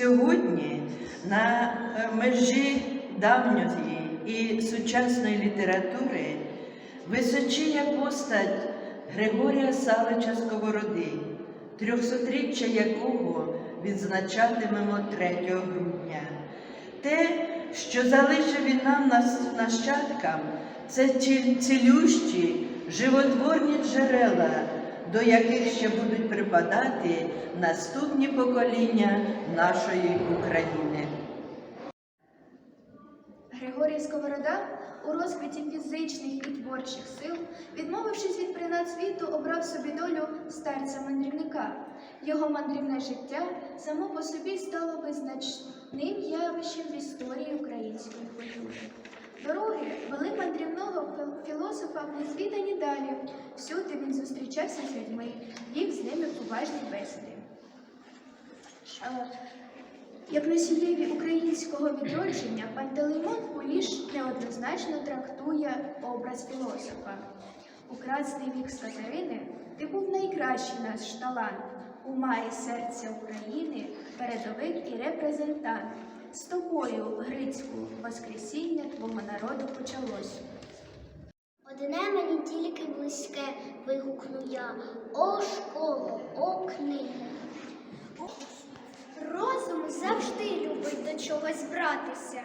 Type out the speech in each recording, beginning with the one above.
Сьогодні на е, межі давньої і сучасної літератури височіє постать Григорія Савича Сковороди, трьохсотріччя якого відзначатимемо 3 грудня. Те, що залишив він нам нащадкам, це цілющі, животворні джерела, до яких ще будуть припадати наступні покоління нашої України. Григорій Сковорода у розквіті фізичних і творчих сил, відмовившись від принад світу, обрав собі долю старця-мандрівника. Його мандрівне життя само по собі стало визначним явищем Всюди він зустрічався з людьми, вів з ними поважні бесіди. Як носієві українського відродження, Пантелеймон Куліш неоднозначно трактує образ філософа. У красний вік з Катерини ти був найкращий наш талант, ума і серця України, передовик і репрезентант. З тобою, Грицьку, воскресіння твого народу почалось. Тільки близьке, вигукну я. О, школо, о, книги. Розум завжди любить до чогось братися.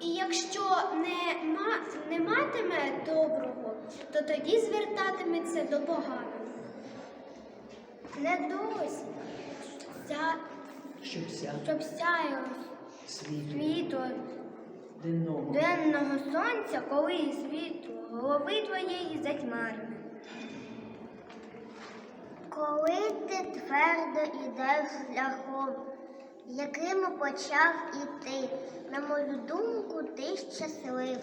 І якщо не, ма, не матиме доброго, то тоді звертатиметься до поганого. Не досі, ця, Щоб сяє світ світу денного. денного сонця, коли світ голови твоєї затьмарне. Коли ти твердо йдеш шляхом, яким почав іти, на мою думку, ти щасливий.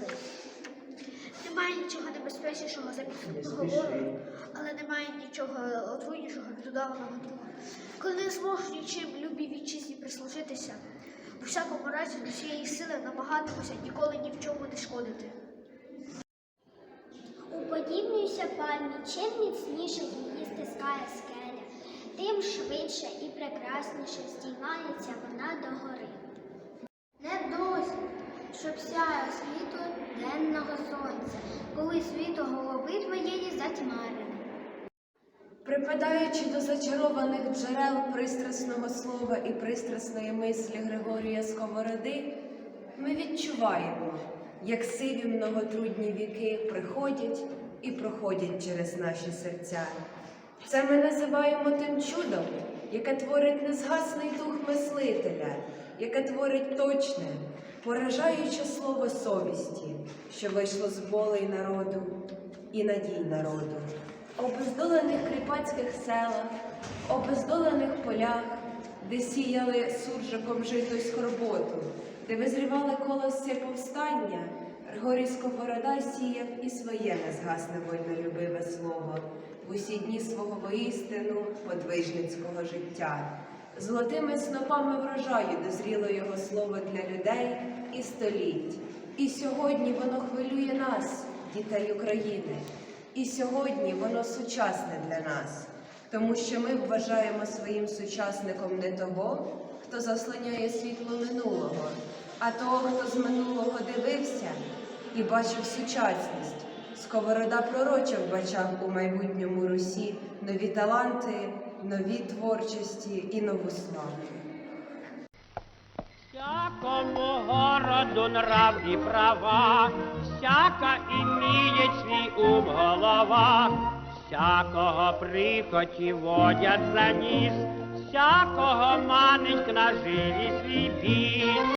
Немає нічого небезпечнішого за підступного ворога, але немає нічого отруйнішого від удаваного друга. Коли не зможеш нічим любій вітчизні прислужитися, у всякому разі до всієї сили намагатимуся ніколи ні в чому не шкодити. Уподібнюйся пальмі, чим міцніше її стискає скеля, тим швидше і прекрасніше здіймається вона догори. Не досі, щоб сяє світло денного сонця, коли світло голови твоєї затьмарене. Припадаючи до зачарованих джерел пристрасного слова і пристрасної мислі Григорія Сковороди, ми відчуваємо, як сиві многотрудні віки приходять і проходять через наші серця. Це ми називаємо тим чудом, яке творить незгасний дух мислителя, яке творить точне, поражаюче слово совісті, що вийшло з болей народу і надій народу обездолених кріпацьких селах, обездолених полях, де сіяли суржиком жито й скорботу, де визрівали колосся повстання, Григорій Сковорода сіяв і своє незгасне вольнолюбиве слово в усі дні свого воістину подвижницького життя. Золотими снопами врожаю дозріло його слово для людей і століть. І сьогодні воно хвилює нас, дітей України. І сьогодні воно сучасне для нас, тому що ми вважаємо своїм сучасником не того, хто заслоняє світло минулого, а того, хто з минулого дивився і бачив сучасність. Сковорода пророче вбачав у майбутньому Русі нові таланти, нові творчості і нову славу. Всякому городу нрав і права, всяка іміє свій ум голова, всякого прихоті водять за ніс, всякого манить на жилі свій біс.